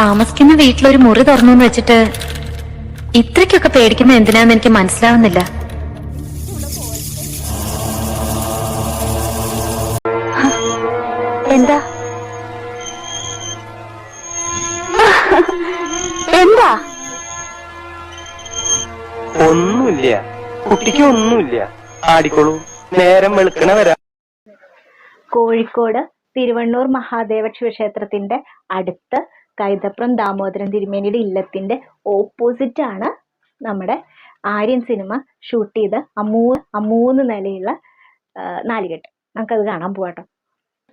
താമസിക്കുന്ന വീട്ടിലൊരു മുറി തുറന്നു എന്ന് വെച്ചിട്ട് ഇത്രയ്ക്കൊക്കെ പേടിക്കുന്ന എന്തിനാന്ന് എനിക്ക് മനസ്സിലാവുന്നില്ല. എന്താ? എന്താ? ഒന്നുമില്ല. കുട്ടിക്ക് ഒന്നുമില്ല. ആടിക്കോളൂ. നേരം വെളുക്കണ വരാ. കോഴിക്കോട് തിരുവണ്ണൂർ മഹാദേവ ശിവക്ഷേത്രത്തിന്റെ അടുത്ത് കൈതപ്രം ദാമോദരൻ തിരുമേനിയുടെ ഇല്ലത്തിന്റെ ഓപ്പോസിറ്റ് ആണ് നമ്മുടെ ആര്യൻ സിനിമ ഷൂട്ട് ചെയ്ത അമൂ മൂന്ന് ആ മൂന്ന് നിലയുള്ള നാലുകെട്ട് നമുക്കത് കാണാൻ പോവാട്ടോ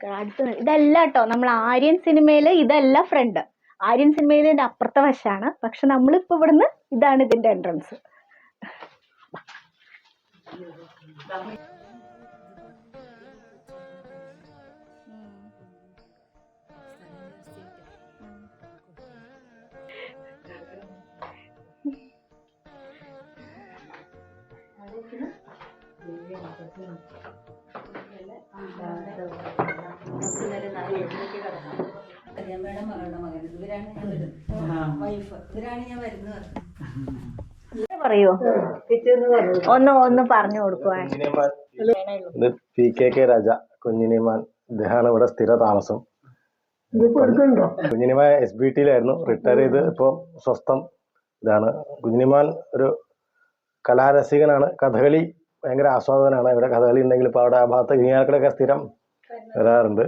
അടുത്ത ഇതല്ല കേട്ടോ നമ്മൾ ആര്യൻ സിനിമയിൽ ഇതല്ല ഫ്രണ്ട് ആര്യൻ സിനിമയിൽ ഇതിന്റെ അപ്പുറത്തെ വശമാണ്. പക്ഷെ നമ്മളിപ്പോ ഇവിടുന്ന് ഇതാണ് ഇതിന്റെ എൻട്രൻസ് പറയോ? ഒന്ന് ഒന്ന് പറഞ്ഞു കൊടുക്കുവാൻ P K K Raja Kunjiniman ഇദ്ദേഹമാണ് ഇവിടെ സ്ഥിര താമസം. കുഞ്ഞിനിമാൻ എസ് ബി ടിയിലായിരുന്നു റിട്ടയർ ചെയ്ത് ഇപ്പൊ സ്വസ്ഥം ഇതാണ്. കുഞ്ഞിനിമാൻ ഒരു കലാരസികനാണ്. കഥകളി ഭയങ്കര ആസ്വാദനമാണ് ഇവിടെ കഥകളി ഉണ്ടെങ്കിൽ ഇപ്പോൾ അവിടെ ആ ഭാഗത്ത് ഇങ്ങനെയൊക്കെ സ്ഥിരം വരാറുണ്ട്.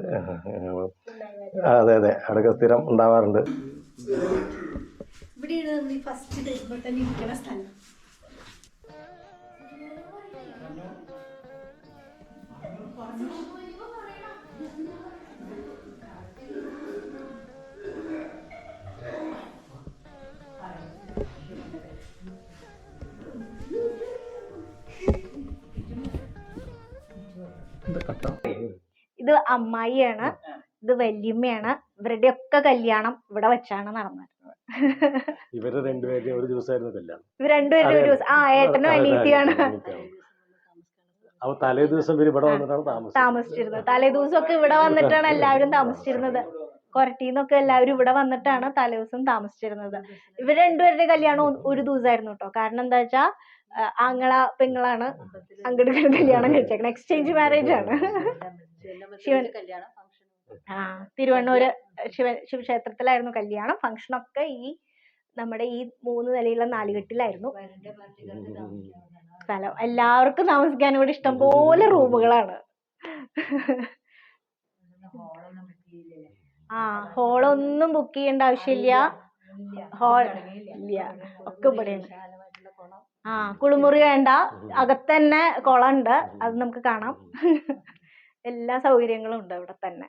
അതെ അതെ. അവിടെയൊക്കെ സ്ഥിരം ഉണ്ടാവാറുണ്ട്. ഇവിടെയാണ് ഫസ്റ്റ് സ്ഥലം. അമ്മായിയാണ് ഇത് വല്യമ്മയാണ് ഇവരുടെ ഒക്കെ കല്യാണം ഇവിടെ വെച്ചാണ് നടന്നത്. ഇവർ രണ്ടുപേരുടെ ഒരു ദിവസമായിരുന്നു കല്യാണം. ഇവർ രണ്ടുപേരും ഒരു ദിവസം ആ ഏട്ടനും അനീത്തിയാണ് അവ തലേ ദിവസം ഇവിടെ വന്നിട്ടാണ് താമസം താമസിച്ചിരുന്നത്. തലേ ദിവസമൊക്കെ ഇവിടെ വന്നിട്ടാണ് എല്ലാവരും താമസിച്ചിരുന്നത്. കൊരട്ടിന്നൊക്കെ എല്ലാവരും ഇവിടെ വന്നിട്ടാണ് തലേ ദിവസം താമസിച്ചിരുന്നത്. ഇവർ രണ്ടുപേരുടെ കല്യാണം ഒരു ദിവസമായിരുന്നു കേട്ടോ. കാരണം എന്താ വെച്ചാ ആ, ആങ്ങള പെങ്ങളാണ്. അങ്ങോട്ട് കല്യാണം കഴിച്ചേക്കണം. എക്സ്ചേഞ്ച് മാരേജ് ആണ്. ശിവൻ ആ തിരുവണ്ണൂര് ശിവ ശിവക്ഷേത്രത്തിലായിരുന്നു കല്യാണം. ഫംഗ്ഷൻ ഒക്കെ ഈ നമ്മുടെ ഈ മൂന്ന് നിലയുള്ള നാലുകെട്ടിലായിരുന്നു. സ്ഥലം. എല്ലാവർക്കും താമസിക്കാൻ ഇവിടെ ഇഷ്ടംപോലെ റൂമുകളാണ്. ആ ഹോളൊന്നും ബുക്ക് ചെയ്യേണ്ട ആവശ്യമില്ല. ഹോൾ ഇല്ല. ഒക്കെ ഇവിടെയാണ്. ആ കുളിമുറി വേണ്ട. അകത്ത് തന്നെ കുളമുണ്ട്. അത് നമുക്ക് കാണാം. എല്ലാ സൗകര്യങ്ങളും ഉണ്ട് ഇവിടെ തന്നെ.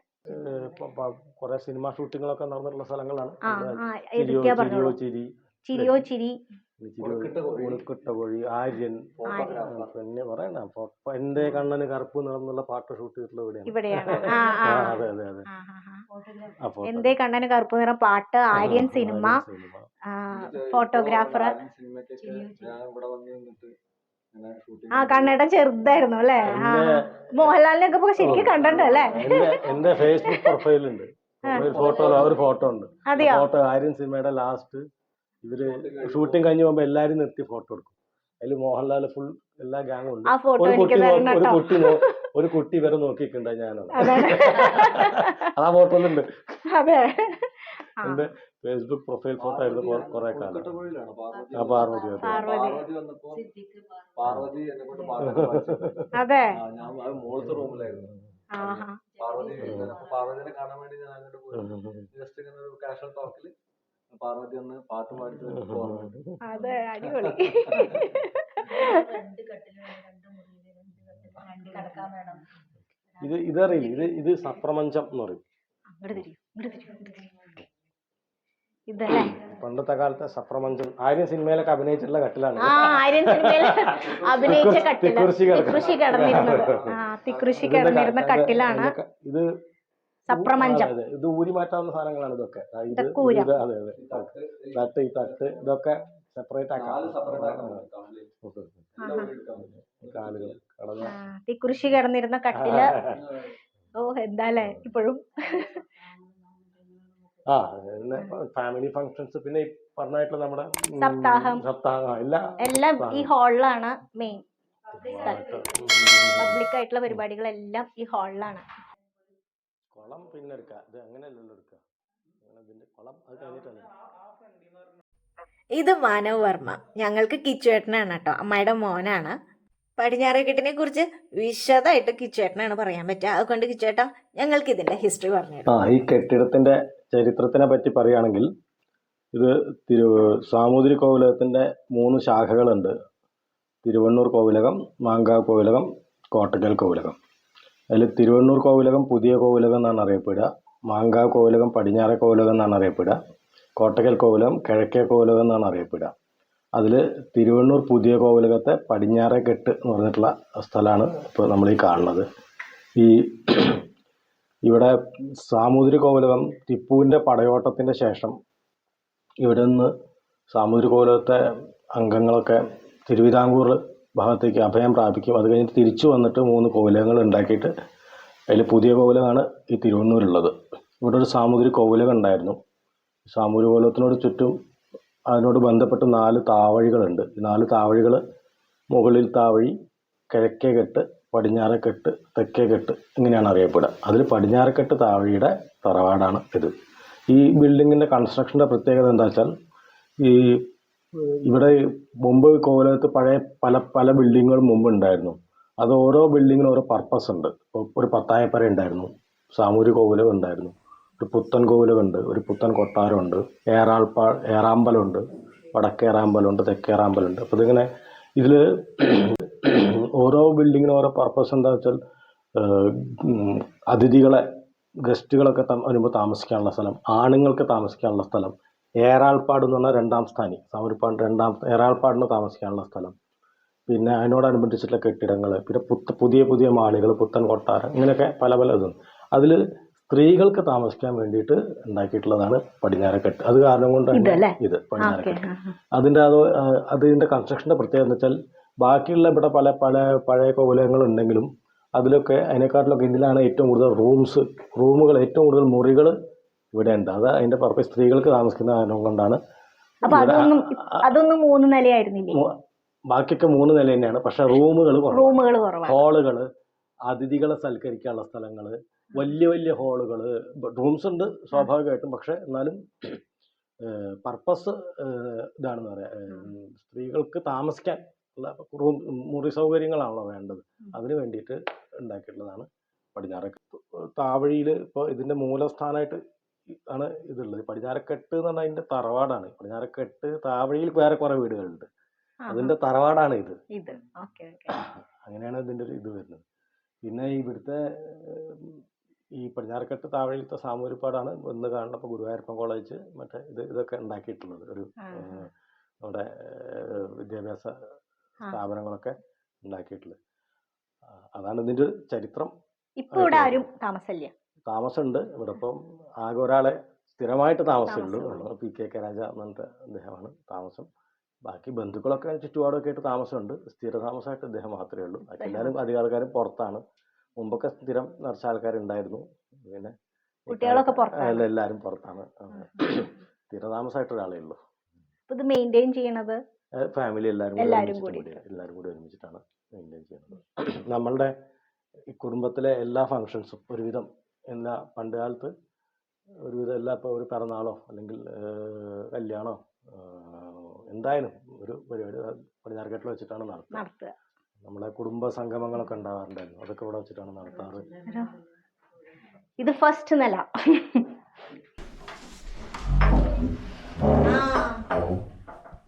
കുറെ സിനിമ ഷൂട്ടിങ്ങുകളൊക്കെ നടന്നിട്ടുള്ള സ്ഥലങ്ങളാണ്. ചിരി. ചിരിയോ ചിരി. കോഴി. ആര്യൻ. പിന്നെ പറയണ? എന്റെ കണ്ണന് കറുപ്പ് നിറന്നുള്ള പാട്ട് ഷൂട്ട് ചെയ്തിട്ടുള്ള ഇവിടെയാണ്. അതെ അതെ അതെ. എന്തേ കണ്ണന് കറുപ്പ് നിറം? പാട്ട് ആര്യൻ സിനിമ. ഫോട്ടോഗ്രാഫർ ആ കണ്ണട ചെറുതായിരുന്നു അല്ലേ? ആ മോഹൻലാലിനൊക്കെ ഇപ്പൊ ശരിക്കും കണ്ടിട്ടുണ്ട് അല്ലേ? എന്റെ ഫേസ്ബുക്ക് പ്രൊഫൈലുണ്ട് ഫോട്ടോ ഒരു ഫോട്ടോ ഉണ്ട്. ഫോട്ടോ ആര്യൻ സിനിമയുടെ ലാസ്റ്റ് ഇവർ ഷൂട്ടിംഗ് കഴിഞ്ഞ്. പോകുമ്പോ എല്ലാരും നിർത്തി ഫോട്ടോ എടുക്കും. അതിൽ മോഹൻലാൽ ഫുൾ എല്ലാ ഗാങ്ങും ഉണ്ട്. ഒരു കുട്ടി ഒരു കുട്ടി ഒരു കുട്ടി വരെ നോക്കിയിട്ടുണ്ടായി ഞാനത്. അതാണ് ആ ഫോട്ടോയിലുണ്ട് അതെ. എന്റെ ഫേസ്ബുക്ക് പ്രൊഫൈൽ ഫോട്ടോ ആയിരുന്നു കുറെ കാലം. ആ പാർവതി അതെ. പാർവതി. അതെ. മോളത്തെ റൂമിലായിരുന്നു. പാർവതി പാർവതിനെ കാണാൻ വേണ്ടി ഞാൻ അങ്ങോട്ട് പോയി. ജസ്റ്റ് ഇങ്ങനെ ഒരു കാഷ്വൽ ടോക്കിൽ പാർവതി ഒന്ന് പാട്ട് പാടിച്ചു. അതെ അടിപൊളി. ഇത് ഇതറിയില്ല? ഇത് ഇത് സപ്രമഞ്ചം എന്ന് പറയും. ഇതല്ലേ പണ്ടത്തെ കാലത്തെ സപ്രമഞ്ചം. ആര്യൻ സിനിമയിലൊക്കെ അഭിനയിച്ചിട്ടുള്ള കട്ടിലാണ്. ആ ആര്യൻ സിനിമയിൽ അഭിനയിച്ച കട്ടില. കിടക്കുന്ന- തിക്കൃഷി കിടന്നിരുന്നത്. ആ തിക്കൃഷി ഇതിന്റെ കിടന്നിരുന്ന ക- കട്ടിലാണ് ഇതൊക്കെ- ഇത് സപ്രമഞ്ചം. അതെ. ഇത് ഊരി മാറ്റാവുന്ന സാധനങ്ങളാണ് ഇതൊക്കെ. ആ, ഇത് ഇതൊക്കെ ഊരാം. ഇത് അതെ അതെ. തട്ട്, തട്ട് ഈ തട്ട് ഇതൊക്കെ സെപ്പറേറ്റ് ആക്കാം നാല് സെപ്പറേറ്റ് ആക്കണം. ആഹാ. കാലുകൾ കടന്ന്. ആ, കിടന്നിരുന്ന കട്ടിൽ. ഓ എന്താല്ലേ ഇപ്പോഴും. ആ ഫാമിലി ഫങ്ഷൻസ് പിന്നെ പറഞ്ഞായിട്ടുള്ള നമ്മുടെ സപ്താഹം. സപ്താഹം എല്ലാ എല്ലാം ഈ ഹാളിലാണ് മെയിൻ പബ്ലിക് ആയിട്ടുള്ള പരിപാടികളെല്ലാം ഈ ഹാളിലാണ് കുളം പിന്നെ എടുക്കാം. ഇത് അങ്ങനെയല്ലല്ലോ ഇതിന്റെ കുളം അത് കഴിഞ്ഞിട്ടല്ലേ? ഇത് മാനവ് വർമ്മ. ഞങ്ങൾക്ക് കിച്ചുവേട്ടനാണ് കേട്ടോ. അമ്മയുടെ മോനാണ്. പടിഞ്ഞാറേക്കെട്ടിനെ കുറിച്ച് വിശദമായിട്ട് കിച്ചുവേട്ടനാണ് പറയാൻ പറ്റുക. അതുകൊണ്ട് കിച്ചുവേട്ടാ ഞങ്ങൾക്ക് ഇതിന്റെ ഹിസ്റ്ററി പറഞ്ഞു ആ ഈ കെട്ടിടത്തിന്റെ ചരിത്രത്തിനെ പറ്റി പറയുകയാണെങ്കിൽ ഇത് തിരു സാമൂതിരി കോവിലകത്തിന്റെ മൂന്ന് ശാഖകളുണ്ട്. തിരുവണ്ണൂർ കോവിലകം മാങ്കാവ് കോവിലകം കോട്ടക്കൽ കോവിലകം. അതിൽ തിരുവണ്ണൂർ കോവിലകം പുതിയ കോവിലകം എന്നാണ് അറിയപ്പെടുക. മാങ്കാവ് കോവിലകം പടിഞ്ഞാറ കോവിലകം എന്നാണ് അറിയപ്പെടുക. കോട്ടക്കൽ കോവിലകം കിഴക്കേ കോവിലകം എന്നാണ് അറിയപ്പെടുക. അതിൽ തിരുവണ്ണൂർ പുതിയ കോവിലകത്തെ പടിഞ്ഞാറെ കെട്ട് എന്ന് പറഞ്ഞിട്ടുള്ള സ്ഥലമാണ് ഇപ്പോൾ നമ്മൾ ഈ കാണുന്നത്. ഈ ഇവിടെ സാമൂതിരി കോവിലകം ടിപ്പുവിന്റെ പടയോട്ടത്തിന്റെ ശേഷം ഇവിടെ നിന്ന് സാമൂതിരി കോവിലകത്തെ അംഗങ്ങളൊക്കെ തിരുവിതാംകൂർ ഭാഗത്തേക്ക് അഭയം പ്രാപിക്കും. അത് കഴിഞ്ഞിട്ട് തിരിച്ചു വന്നിട്ട് മൂന്ന് കോവിലകങ്ങൾ ഉണ്ടാക്കിയിട്ട് അതിൽ പുതിയ കോവിലകമാണ് ഈ തിരുവണ്ണൂരുള്ളത്. ഇവിടെ ഒരു സാമൂതിരി കോവിലകം ഉണ്ടായിരുന്നു. സാമൂതിരി കോവിലകത്തിനോട് ചുറ്റും അതിനോട് ബന്ധപ്പെട്ട് നാല് താവഴികളുണ്ട്. ഈ നാല് താവഴികൾ മുകളിൽ താവഴി കിഴക്കേ കെട്ട് പടിഞ്ഞാറക്കെട്ട് തെക്കേ കെട്ട് ഇങ്ങനെയാണ് അറിയപ്പെടുക. അതിൽ പടിഞ്ഞാറക്കെട്ട് താവഴിയുടെ തറവാടാണ് ഇത്. ഈ ബിൽഡിങ്ങിന്റെ കൺസ്ട്രക്ഷന്റെ പ്രത്യേകത എന്താ വെച്ചാൽ ഈ ഇവിടെ മുമ്പ് കോലത്ത് പഴയ പല പല ബിൽഡിങ്ങുകൾ മുമ്പ് ഉണ്ടായിരുന്നു. അത് ഓരോ ബിൽഡിങ്ങിനും ഓരോ പർപ്പസ് ഉണ്ട്. ഇപ്പോൾ ഒരു പത്തായപ്പര ഉണ്ടായിരുന്നു. സാമൂരി കോവിലും ഉണ്ടായിരുന്നു. ഒരു പുത്തൻ കോവിലകമുണ്ട് ഒരു പുത്തൻ കൊട്ടാരമുണ്ട് ഏറാൾപ്പാ ഏറാമ്പലമുണ്ട് വടക്കേറാമ്പലമുണ്ട് തെക്കേറാമ്പലമുണ്ട്. അപ്പോൾ ഇതിങ്ങനെ ഇതിൽ ഓരോ ബിൽഡിങ്ങിനും ഓരോ പർപ്പസ് എന്താ വെച്ചാൽ അതിഥികളെ ഗസ്റ്റുകളൊക്കെ വരുമ്പോൾ താമസിക്കാനുള്ള സ്ഥലം ആണുങ്ങൾക്ക് താമസിക്കാനുള്ള സ്ഥലം ഏറാൾപ്പാട് എന്ന് പറഞ്ഞാൽ രണ്ടാം സ്ഥാനി സമരപ്പാട് രണ്ടാം ഏറാൾപ്പാടിന് താമസിക്കാനുള്ള സ്ഥലം. പിന്നെ അതിനോടനുബന്ധിച്ചിട്ടുള്ള കെട്ടിടങ്ങൾ പിന്നെ പുത്ത പുതിയ പുതിയ മാളികൾ പുത്തൻ കൊട്ടാരം ഇങ്ങനെയൊക്കെ പല പല ഇതും അതിൽ സ്ത്രീകൾക്ക് താമസിക്കാൻ വേണ്ടിയിട്ട് ഉണ്ടാക്കിയിട്ടുള്ളതാണ് പടിഞ്ഞാറക്കെട്ട് അത് കാരണം കൊണ്ടാണ്? ഇത് പടിഞ്ഞാറക്കെട്ട് അതിന്റെ അത് അതിന്റെ കൺസ്ട്രക്ഷന്റെ പ്രത്യേകത എന്ന് വെച്ചാൽ ബാക്കിയുള്ള ഇവിടെ പല പല പഴയ കോലങ്ങൾ ഉണ്ടെങ്കിലും അതിലൊക്കെ അതിനെക്കാട്ടിലൊക്കെ ഇതിലാണ് ഏറ്റവും കൂടുതൽ റൂംസ് റൂമുകൾ ഏറ്റവും കൂടുതൽ മുറികൾ ഇവിടെ ഉണ്ട്. അത് അതിന്റെ പർപ്പസ് സ്ത്രീകൾക്ക് താമസിക്കുന്ന കാരണം കൊണ്ടാണ്. അപ്പൊ അതൊന്നും അതൊന്നും മൂന്ന് നിലയായിരുന്നില്ലേ? ബാക്കിയൊക്കെ മൂന്ന് നില തന്നെയാണ്. പക്ഷെ റൂമുകൾ റൂമുകൾ ഹാളുകൾ അതിഥികളെ സൽക്കരിക്കാനുള്ള സ്ഥലങ്ങൾ വലിയ വലിയ ഹാളുകൾ. റൂംസ് ഉണ്ട് സ്വാഭാവികമായിട്ടും. പക്ഷെ എന്നാലും പർപ്പസ് ഇതാണെന്ന് പറയാം. സ്ത്രീകൾക്ക് താമസിക്കാൻ ഉള്ള റൂം മുറി സൗകര്യങ്ങളാണല്ലോ വേണ്ടത്. അതിന് വേണ്ടിയിട്ട് ഉണ്ടാക്കിയിട്ടുള്ളതാണ് പടിഞ്ഞാറക്കെട്ട് താവഴിയിൽ ഇപ്പോൾ ഇതിന്റെ മൂലസ്ഥാനമായിട്ട് ആണ് ഇതുള്ളത്. പടിഞ്ഞാറക്കെട്ട് എന്ന് പറഞ്ഞാൽ അതിന്റെ തറവാടാണ്. പടിഞ്ഞാറക്കെട്ട് താവഴിയിൽ വേറെ കുറേ വീടുകളുണ്ട്. അതിന്റെ തറവാടാണ് ഇത്. അങ്ങനെയാണ് ഇതിന്റെ ഒരു ഇത് വരുന്നത്. പിന്നെ ഇവിടുത്തെ ഈ പടിഞ്ഞാറക്കെട്ട് താവഴിയിലത്തെ സാമൂരിപ്പാടാണ് ഇന്ന് കാണുന്ന ഇപ്പോൾ ഗുരുവായൂരപ്പൻ കോളേജ് മറ്റേ ഇത് ഇതൊക്കെ ഉണ്ടാക്കിയിട്ടുള്ളത്. ഒരു നമ്മുടെ വിദ്യാഭ്യാസ സ്ഥാപനങ്ങളൊക്കെ ഉണ്ടാക്കിയിട്ടുള്ളത്. ആ, അതാണ് ഇതിന്റെ ഒരു ചരിത്രം. ഇപ്പൊ ഇവിടെ ആരും താമസമില്ല. താമസമുണ്ട്. ഇവിടെ ഇപ്പം ആകെ ഒരാളെ സ്ഥിരമായിട്ട് താമസമുള്ളൂ. പി കെ കെ രാജ എന്ന് പറഞ്ഞിട്ട് അദ്ദേഹമാണ് താമസം. ബാക്കി ബന്ധുക്കളൊക്കെ ചുറ്റുപാടൊക്കെ ആയിട്ട് താമസമുണ്ട്. സ്ഥിര താമസമായിട്ട് ഇദ്ദേഹം മാത്രമേ ഉള്ളൂ. ബാക്കി എല്ലാവരും അധികം ആൾക്കാരും പുറത്താണ്. മുമ്പൊക്കെ സ്ഥിരം നിറച്ച ആൾക്കാരുണ്ടായിരുന്നു. പിന്നെ കുട്ടികളൊക്കെ പുറത്താണ്. അല്ല എല്ലാവരും പുറത്താണ്. സ്ഥിര താമസമായിട്ട് ഒരാളേ ഉള്ളൂ. അപ്പൊ ഇത് മെയിന്റെയിൻ ചെയ്യണത്? ഫാമിലി എല്ലാവരും കൂടി എല്ലാവരും ഒരുമിച്ചിട്ട് കൂടി. കൂടിയാണ്. എല്ലാവരും കൂടി ഒരുമിച്ചിട്ടാണ് മെയിന്റെയിൻ ചെയ്യുന്നത്. നമ്മളുടെ ഈ കുടുംബത്തിലെ എല്ലാ ഫങ്ഷൻസും ഒരുവിധം എല്ലാ പണ്ട് കാലത്ത് ഒരുവിധം എല്ലാ ഇപ്പോൾ ഒരു പിറന്നാളോ അല്ലെങ്കിൽ കല്യാണോ എന്തായാലും ഒരു പരിപാടി പടിഞ്ഞാറക്കെട്ടിൽ വെച്ചിട്ടാണ് നടത്തുക. നടത്തുക. നമ്മളെ കുടുംബ സംഗമങ്ങളൊക്കെ ഉണ്ടാവാറുണ്ടായിരുന്നു. അതൊക്കെ ഇവിടെ വെച്ചിട്ടാണ് നടത്താറ്. ഇത് ഫസ്റ്റ് നില.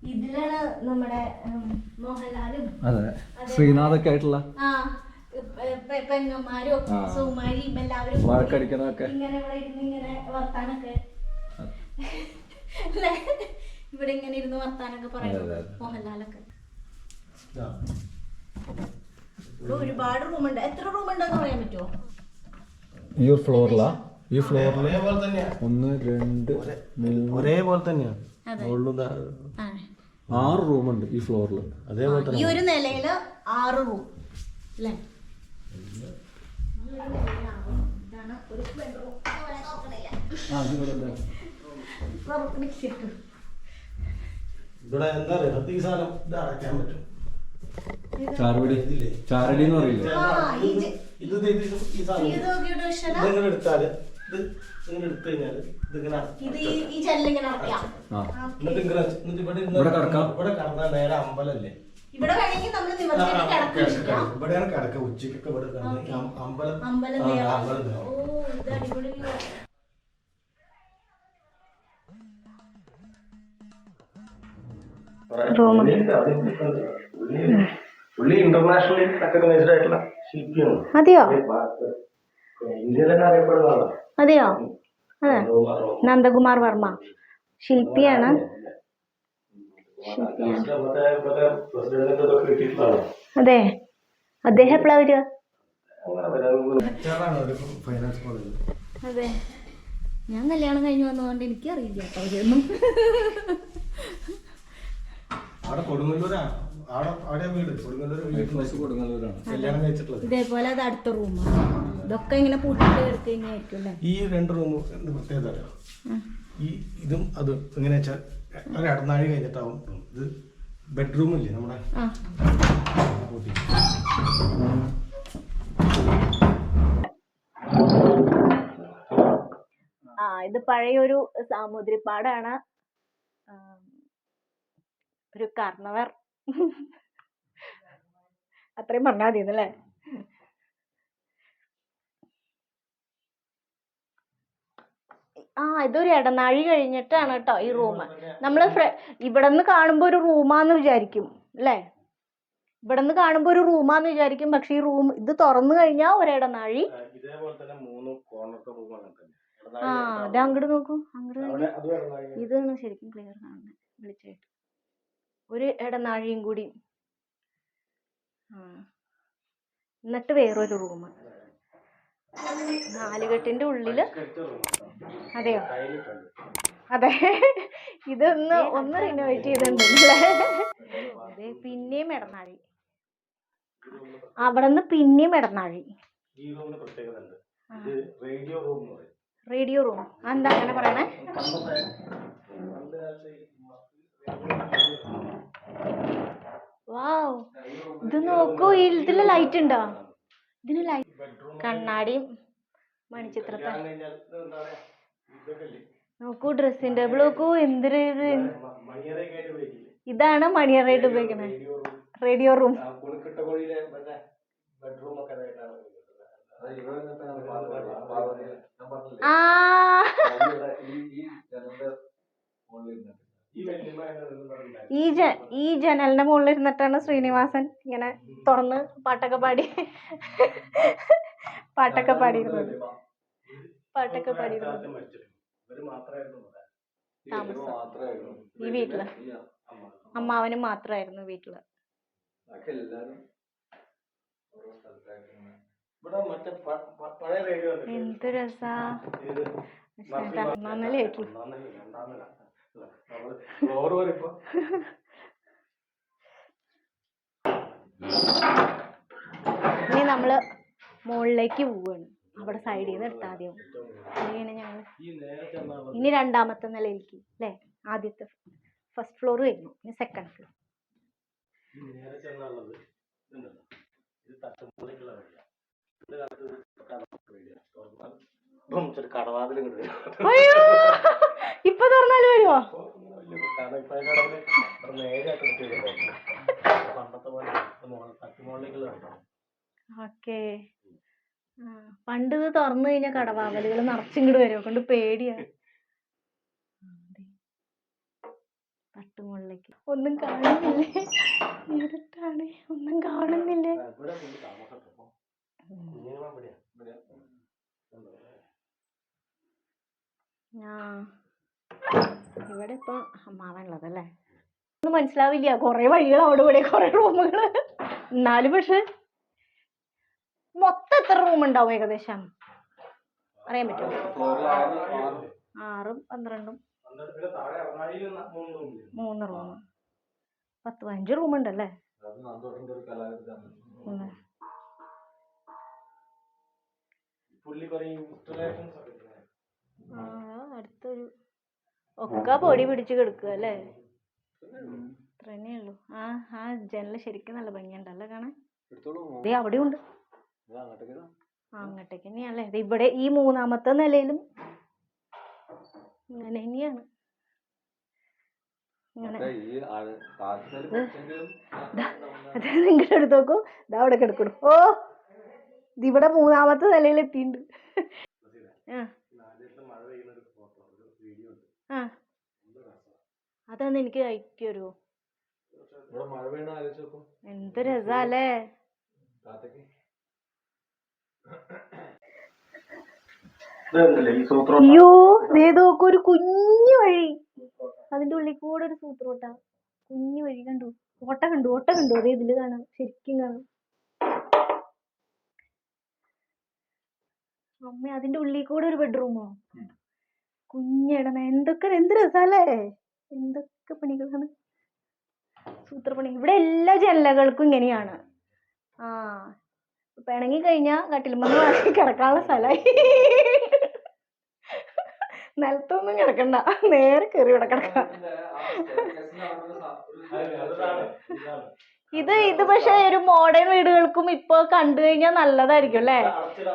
ഇതിലാണ് നമ്മുടെ മോഹൻലാലും. അതെ. ശ്രീനാഥൊക്കെ ആയിട്ടുള്ള? പെങ്ങന്മാരും സുമാരിയും എല്ലാവരും കൂടി വഴക്കടിക്കണതൊക്കെ ഇങ്ങനെ ഇവിടെ ഇരുന്ന് ഇങ്ങനെ വർത്താനൊക്കെ. ഇവിടെ ഇങ്ങനെ ഇരുന്ന് വർത്താനൊക്കെ പറയുന്നത്. മോഹൻലാലൊക്കെ. ഒരുപാട് റൂം ഉണ്ട് എത്ര റൂം ഉണ്ടെന്ന് പറയാൻ പറ്റുമോ ഈ ഒരു ഫ്ലോറിലാ? ഈ ഫ്ലോറിൽ ഒന്ന് രണ്ട് ഒരേ ഒരേപോലെ തന്നെയാണ്. ആറ് റൂമുണ്ട് ഈ ഫ്ലോറിൽ. അതേപോലെ തന്നെ ഈ ഒരു നിലയിൽ ആറ് റൂം അല്ലേ? ഇതാണ് ഒരു bedroom. ഇവിടെ എന്താ പറയുക ഈ സാധനം ഇത് അടയ്ക്കാൻ പറ്റും. ചാരുപടി. ചാരടി എന്ന് പറയില്ലേ? ഇത് ഇത് ഇത് ഈ സാധനം ഇതിങ്ങനെ എടുത്താൽ ഇത് ഇങ്ങനെ എടുത്തു കഴിഞ്ഞാൽ ഇതിങ്ങനെ ഇത് ഈ- ഈ ജനലിങ്ങനെ അടയ്ക്കാം ആ. എന്നിട്ട് ഇങ്ങനെ എന്നിട്ട് ഇവിടെ ഇരുന്ന് ഇവിടെ കിടക്കാം. ഇവിടെ കടന്നാൽ നേരെ അമ്പലല്ലേ? ഇവിടെ വേണമെങ്കിൽ നമ്മൾ നിവർത്തിയിട്ട് കിടക്കും. ഇവിടെയാണ് കിടക്ക ഉച്ചക്കൊക്കെ ഇവിടെ കിടന്ന് ഈ അം- അമ്പലം അമ്പലം ആ, ദേവാലയം. അമ്പലം ഓ ഇത് അടിപൊളി view ആ. പുള്ളി ഇന്റർനാഷണലി റെക്കഗ്നൈസ്ഡ് ആയിട്ടുള്ള ശില്പിയാണ്. അതെയോ? ഇന്ത്യയിൽ തന്നെ അറിയപ്പെടുന്ന ആളാണ് അതെയോ? അതെ. നന്ദകുമാർ വർമ്മ. ശില്പിയാണ്. അതെ. അദ്ദേഹം എപ്പോഴാ വരിക? അങ്ങനെ വരാൻ ഒരു ഫൈനാൻസ് കോളേജ് അതെ. ഞാൻ കല്യാണം കഴിഞ്ഞു വന്നതുകൊണ്ട് എനിക്ക് അറിയില്ല കേട്ടോ ഇതൊന്നും ഇതേപോലെ അത് അടുത്ത റൂമാണ് ഇതൊക്കെ ഇങ്ങനെ പൂട്ടിട്ട് കിടക്കുന്നതായിരിക്കും അല്ലേ? ഈ രണ്ട് റൂം എന്ത് പ്രത്യേകത അറിയോ? ഈ ഇതും അത് എങ്ങനെ വെച്ചാൽ ഒരു ഇടനാഴി കഴിഞ്ഞിട്ടാവും ഇത് ബെഡ്റൂം ഇല്ലേ നമ്മുടെ? ആ. ആ ഇത് പഴയൊരു സാമുദ്രിപ്പാടാണ് ആ, ഒരു കർണവർ. അത്രയും പറഞ്ഞാൽ മതി അല്ലേ ആ ഇതൊരു ഇടനാഴി കഴിഞ്ഞിട്ടാണ് കേട്ടോ ഈ റൂം നമ്മൾ ഫ്ര- നിന്ന് കാണുമ്പോ ഒരു റൂമാന്ന് വിചാരിക്കും അല്ലേ? ഇവിടെ നിന്ന് കാണുമ്പോൾ ഒരു റൂമാന്ന് വിചാരിക്കും പക്ഷെ ഈ റൂം ഇത് തുറന്നു കഴിഞ്ഞാൽ ഒരു ഇടനാഴി. ആ അത് അങ്ങോട്ട് നോക്കൂ അങ്ങോട്ട് ഇതാണ് ശരിക്കും ക്ലിയർ കാണുന്നത് വിളിച്ചായിട്ട് ഒരു ഇടനാഴിയും കൂടി. എന്നിട്ട് വേറൊരു റൂം നാലുകെട്ടിന്റെ ഉള്ളിൽ അതെയോ? അതെ. ഇതൊന്ന് ഒന്ന് റിനോവേറ്റ് ചെയ്തിട്ടുണ്ടല്ലേ അതെ പിന്നെയും ഇടനാഴി. അവിടെ നിന്ന് പിന്നെയും ഇടനാഴി. റേഡിയോ റൂം എന്ന് റേഡിയോ റൂം. എന്താ അങ്ങനെ പറയണേ? വാവ് ഇത് നോക്കൂ ഇതിൽ ലൈറ്റ് ഉണ്ടോ? ഇതിന് ലൈ കണ്ണാടിയും മണിച്ചിത്രത്തെ. നോക്കൂ ഡ്രസ്സിംഗ് ടേബിൾ നോക്കൂ എന്തൊരു ഇതാണ് മണിയറായിട്ട് ഉപയോഗിക്കുന്നത്. റേഡിയോ റൂം ആ ജ ഈ ജനലിന്റെ മുകളിൽ ഇരുന്നിട്ടാണ് ശ്രീനിവാസൻ ഇങ്ങനെ തുറന്ന് പാട്ടൊക്കെ പാടി. പാട്ടൊക്കെ പാടിയിരുന്നത് പാട്ടൊക്കെ പാടിയിരുന്നത് ഇവിടെ. ഈ താമസം. വീട്ടിൽ. അമ്മാവനും അമ്മ അമ്മാവന് മാത്രമായിരുന്നു വീട്ടിൽ. എന്ത് രസാ. ഓരോ സ്ഥലത്തായിട്ട് ഇങ്ങനെ ഇവിടെ മറ്റേ പ- പ- പഴയ റേഡിയോ ഉണ്ട് എന്ത് രസാ ഇത് പക്ഷേ ഒന്നാം കേട്ടു ഒന്നാം നില, രണ്ടാം നില. അല്ല, നമ്മൾ ഫ്ലോർ വരെ ഇപ്പൊ ഇനി നമ്മൾ മുകളിലേക്ക് പോവാണ്. അവിടെ സൈഡിൽ നിന്ന് എടുത്താൽ ആദ്യം അങ്ങനെയാണ് ഞങ്ങൾ ഇനി രണ്ടാമത്തെ നിലയിലേക്ക് അല്ലേ ആദ്യത്തെ ഫസ്റ്റ് ഫ്ലോർ കഴിഞ്ഞു ഇനി സെക്കൻഡ് ഫ്ലോർ ഇത് തട്ടുമ്പോഴേക്കുള്ള വഴിയാണ് ഇത് കാലത്ത് തുറന്നാൽ കടവാതിൽ അയ്യോ! ഇപ്പൊ തുറന്നാൽ വരുമോ ഓക്കെ. പണ്ട് ഇത് തുറന്നു കഴിഞ്ഞാൽ കടവാവലുകൾ നിറച്ചിങ്ങോട്ട് വരും കൊണ്ട് പേടിയാ. തട്ടുമുകളിലേക്ക് ഒന്നും കാണുന്നില്ലേ? ഇരുട്ടാണ് ഒന്നും കാണുന്നില്ലേ? ഇവിടെ ഇപ്പൊ ഇപ്പൊ അമ്മാവനുള്ളതല്ലേ? ഒന്നും മനസ്സിലാവില്ല. കൊറേ വഴികൾ അവിടെ ഇവിടെ കൊറേ റൂമുകൾ എന്നാലും പക്ഷെ മൊത്തം എത്ര റൂം ഉണ്ടാവും ഏകദേശം? അറിയാൻ പറ്റുമോ? ആറ് പന്ത്രണ്ടും. മൂന്ന് റൂം. പത്ത് പതിനഞ്ച് റൂം ഉണ്ടല്ലേ. പുള്ളി കുറെ. ആ, അടുത്തൊരു ഒക്കെ പൊടി പിടിച്ച് കിടക്കുക അല്ലേ? ഇത്രന്നെ ഉള്ളൂ. ആ ആ ജനൽ ശരിക്കും നല്ല ഭംഗിയുണ്ടല്ലേ കാണാൻ? ദേ അവിടെ ഉണ്ട് അങ്ങോട്ടേക്ക് തന്നെയാണല്ലേ ഇവിടെ ഈ മൂന്നാമത്തെ നിലയിലും ഇങ്ങനെ തന്നെയാണ്. അത് നിങ്ങളുടെ അടുത്ത് നോക്കൂ. ഇതാ അവിടെ കിടക്കണു ഓ ഇതിവിടെ മൂന്നാമത്തെ നിലയിൽ എത്തിയിട്ടുണ്ട് ആ. ആ. അതൊന്ന് എനിക്ക് തരുമോ നോക്കും എന്ത് രസാലേ അയ്യോ ദേ നോക്കൂ ഒരു കുഞ്ഞു വഴി. അതിന്റെ ഉള്ളിൽ കൂടെ ഒരു സൂത്രോട്ട കുഞ്ഞു വഴി കണ്ടു? ഓട്ട കണ്ടു? ഓട്ട കണ്ടു? അതേ ഇതിൽ കാണാം. ശരിക്കും കാണാം. അമ്മ അതിന്റെ ഉള്ളിൽ കൂടെ ഒരു ബെഡ്റൂമോ കുഞ്ഞിടന എന്തൊക്കെ എന്ത് രസാല്ലേ എന്തൊക്കെ പണികളാണ് സൂത്രപ്പണി ഇവിടെ എല്ലാ ജനലകൾക്കും ഇങ്ങനെയാണ് ആ പിണങ്ങി കഴിഞ്ഞാ കട്ടിലുമ്പന്ന് വാങ്ങി കിടക്കാനുള്ള സ്ഥലമായി നിലത്തൊന്നും കിടക്കണ്ട നേരെ കയറി ഇവിടെ കിടക്കാം ഇത് ഇത് പക്ഷെ ഒരു മോഡേൺ വീടുകൾക്കും ഇപ്പൊ കണ്ടു കഴിഞ്ഞാൽ നല്ലതായിരിക്കും അല്ലേ?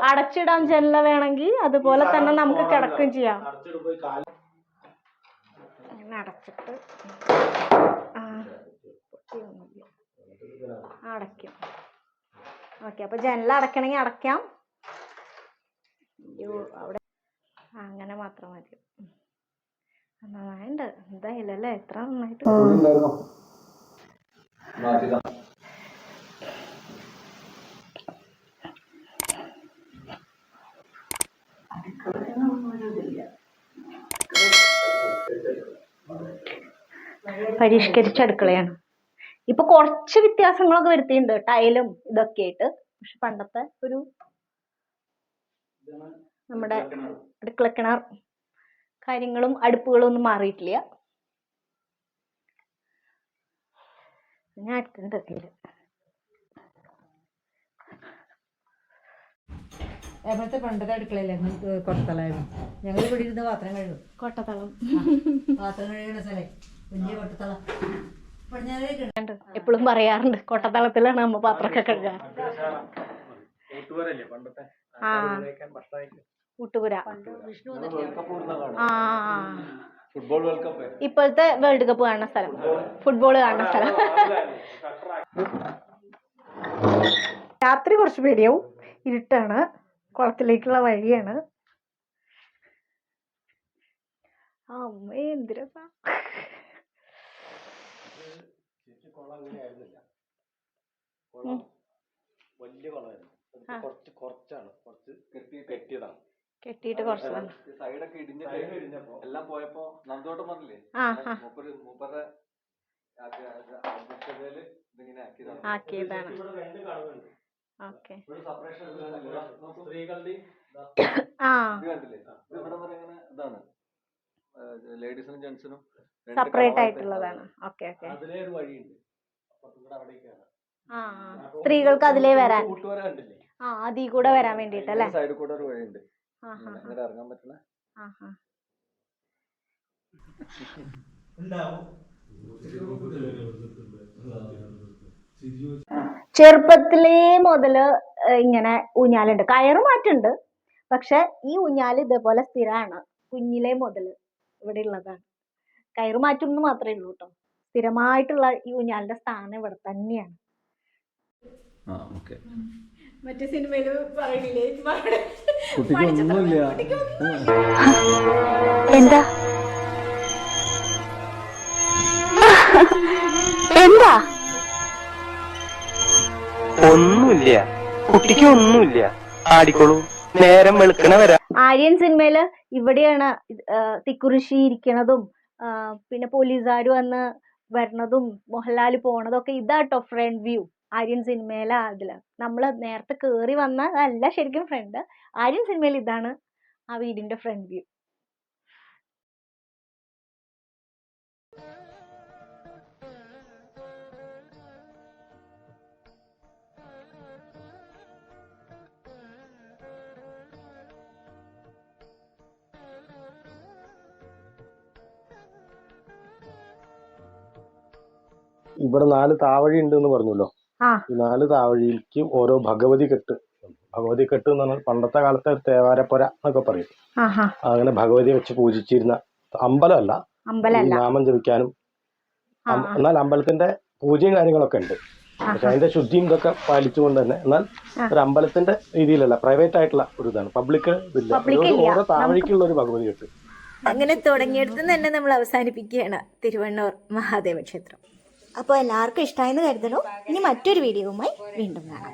അടച്ചിടാൻ ജനല വേണമെങ്കിൽ അതുപോലെ തന്നെ നമുക്ക് കിടക്കുകയും ചെയ്യാം. അടച്ചിട്ട്. അടയ്ക്കും. ഓക്കെ അപ്പൊ ജനല അടയ്ക്കണമെങ്കിൽ അടയ്ക്കാം. അയ്യോ അവിടെ അങ്ങനെ മാത്രം മതി. നന്നായിണ്ട് എന്തായാലും എത്ര നന്നായിട്ട് മാറ്റിതാ. പരിഷ്കരിച്ച അടുക്കളയാണ് ഇപ്പൊ കുറച്ച് വ്യത്യാസങ്ങളൊക്കെ വരുത്തിയിട്ടുണ്ട് ടൈലും ഇതൊക്കെ ആയിട്ട്. പക്ഷെ പണ്ടത്തെ ഒരു നമ്മുടെ അടുക്കള കിണർ കാര്യങ്ങളും അടുപ്പുകളും ഒന്നും മാറിയിട്ടില്ല. ഞാൻ അടുത്തുണ്ട് ഇതിൽ എവിടുത്തെ പണ്ടത്തെ അടുക്കളയിലായിരുന്നു കൊട്ടത്തളായിരുന്നു ഞങ്ങൾ ഇവിടെ ഇരുന്ന് പാത്രം കഴുകും. കൊട്ടത്തളം. പാത്രം കഴുകുന്ന സ്ഥലേ. വലിയ കൊട്ടത്തള. എപ്പോഴും പറയാറുണ്ട് കൊട്ടത്തളത്തിലാണ് നമ്മ പാത്രമൊക്കെ പണ്ടത്തെ? ആ. കൂട്ടുപുര. ആ. ഇപ്പോഴത്തെ വേൾഡ് കപ്പ് കാണുന്ന സ്ഥലം. ഫുട്ബോൾ കാണുന്ന സ്ഥലം. രാത്രി കുറച്ച് പേടിയാവും. ഇരുട്ടാണ്. കുളത്തിലേക്കുള്ള വഴിയാണ്. അമ്മേ വലിയ കുളമായിരുന്നു. കുറച്ച് കുറച്ചാണ്. കുറച്ച് കെട്ടി കെട്ടിയതാണ്. കെട്ടിയിട്ട് കുറച്ച്. സൈഡൊക്കെ ഇടിഞ്ഞപ്പോ? എല്ലാം പോയപ്പോ നന്ദോട്ടം പറഞ്ഞില്ലേ? മൂപ്പര് മൂപ്പരുടെ അധ്യക്ഷതയിൽ ഇതിങ്ങനെ ആക്കിയതാണ്. ഓക്കെ. ആ. ലേഡീസിനും ജെന്റ്സിനും സെപ്പറേറ്റ് ആയിട്ടുള്ളതാണ്. Okay okay. അതിലേ ഒരു വഴിയുണ്ട്. സ്ത്രീകൾക്ക് അതിലേ വരാൻ. ആ അതീ കൂടെ വരാൻ വേണ്ടിട്ടല്ലേ സൈഡ് സൈഡിൽ കൂടെ ഒരു വഴിയുണ്ട്. ഇങ്ങനെ ഇറങ്ങാൻ ഹാ. ചെറുപ്പത്തിലേ മുതൽ ഇങ്ങനെ ഊഞ്ഞാലുണ്ട്. കയറ് മാറ്റുണ്ട്. പക്ഷെ ഈ ഊഞ്ഞാൽ ഇതേപോലെ സ്ഥിരമാണ് കുഞ്ഞിലേ മുതൽ ഇവിടെ ഉള്ളതാണ്. കയറ് മാറ്റുന്നു മാത്രമേ ഉള്ളൂ കേട്ടോ സ്ഥിരമായിട്ടുള്ള ഈ ഊഞ്ഞാലിന്റെ സ്ഥാനം ഇവിടെ തന്നെയാണ്. ആ ഓക്കെ. മറ്റേ സിനിമയിൽ പറയണില്ലേ? എന്താ? എന്താ? ഒന്നുമില്ല. കുട്ടിക്ക് ഒന്നുമില്ല. ആടിക്കോളൂ. നേരം വെളുക്കണ വരാം. ആര്യൻ സിനിമയിൽ ഇവിടെയാണ് തിക്കുറിശി ഇരിക്കണതും പിന്നെ പോലീസുകാർ വന്ന് വരണതും മോഹൻലാൽ പോണതും ഒക്കെ ഇതാട്ടോ ഫ്രണ്ട് വ്യൂ ആര്യൻ സിനിമയിലാ അതിൽ. നമ്മൾ നേരത്തെ കേറി വന്ന അല്ല ശരിക്കും ഫ്രണ്ട് ആര്യൻ സിനിമയിൽ ഇതാണ് ആ വീടിന്റെ ഫ്രണ്ട് വ്യൂ ഇവിടെ നാല് താവഴി ഉണ്ട് എന്ന് പറഞ്ഞല്ലോ. ഈ നാല് താഴേക്ക് ഓരോ ഭഗവതി കെട്ട്. ഭഗവതി കെട്ട് എന്ന് പറഞ്ഞാൽ പണ്ടത്തെ കാലത്തെ ഒരു തേവാരപ്പുര എന്നൊക്കെ പറയും. അങ്ങനെ ഭഗവതി വെച്ച് പൂജിച്ചിരുന്ന അമ്പലമല്ല. നാമം ജപിക്കാനും എന്നാൽ അമ്പലത്തിന്റെ പൂജയും കാര്യങ്ങളൊക്കെ ഉണ്ട്. പക്ഷെ അതിന്റെ ശുദ്ധിയും ഇതൊക്കെ പാലിച്ചുകൊണ്ട് തന്നെ. എന്നാൽ ഒരു അമ്പലത്തിന്റെ രീതിയിലല്ല പ്രൈവറ്റ് ആയിട്ടുള്ള ഒരു ഇതാണ്. പബ്ലിക് ഇതില്ല. ഓരോ താവഴിക്കുള്ള ഒരു ഭഗവതി കെട്ട്. അങ്ങനെ തുടങ്ങിയെടുത്ത് തന്നെ നമ്മൾ അവസാനിപ്പിക്കുകയാണ് തിരുവണ്ണൂർ മഹാദേവ ക്ഷേത്രം. അപ്പോൾ എല്ലാവർക്കും ഇഷ്ടമായെന്ന് കരുതണു ഇനി മറ്റൊരു വീഡിയോവുമായി വീണ്ടും കാണാം.